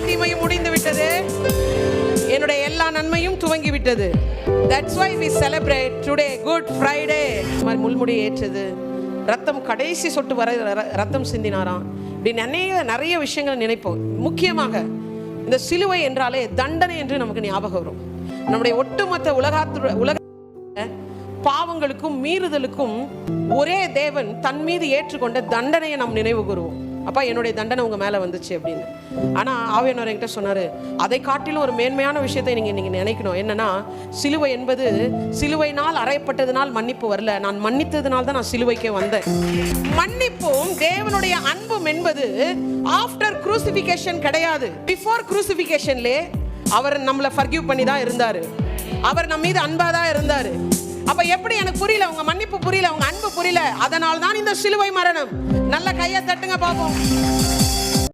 தீமையும் முடிந்து விட்டது. என்னுடைய எல்லா நன்மையும் துவங்கி விட்டது. That's why we celebrate today Good Friday மாதிரி முள்முடி ஏற்றது. ரத்தம் கடைசி சொட்டு வர ர- ரத்தம் சிந்தினாராம். இப்படி நிறைய நிறைய விஷயங்களை நினைப்போம். முக்கியமாக இந்த சிலுவை என்றாலே தண்டனை என்று நமக்கு ஞாபகம் வரும். நம்முடைய ஒட்டுமொத்த உலகாத்து உலக பாவங்களுக்கும் மீறுதலுக்கும் ஒரே தேவன் தன் மீது ஏற்றுக்கொண்ட தண்டனையை நாம் நினைவு கூறுவோம். அப்பா என்னுடைய தண்டனை உங்கள் மேலே வந்துச்சு அப்படின்னு. ஆனால் ஆவியானவர் என்கிட்ட சொன்னார் அதை காட்டிலும் ஒரு மேன்மையான விஷயத்தை நீங்கள் நீங்கள் நினைக்கணும். என்னென்னா சிலுவை என்பது சிலுவைனால் அறையப்பட்டதுனால் மன்னிப்பு வரல. நான் மன்னித்ததுனால் தான் நான் சிலுவைக்கே வந்தேன். மன்னிப்பும் தேவனுடைய அன்பும் என்பது ஆஃப்டர் குரூசிஃபிகேஷன் கிடையாது. பிஃபோர் குரூசிபிகேஷன்லே அவர் நம்மளை ஃபர்கியூ பண்ணி தான் இருந்தார். அவர் நம்ம மீது அன்பாக தான் இருந்தார். அப்ப எப்படி எனக்கு புரியல? உங்க மன்னிப்பு புரியல உங்க அன்பு புரியல. அதனால தான் இந்த சிலுவை மரணம். நல்ல கையை தட்டுங்க பாப்போம்.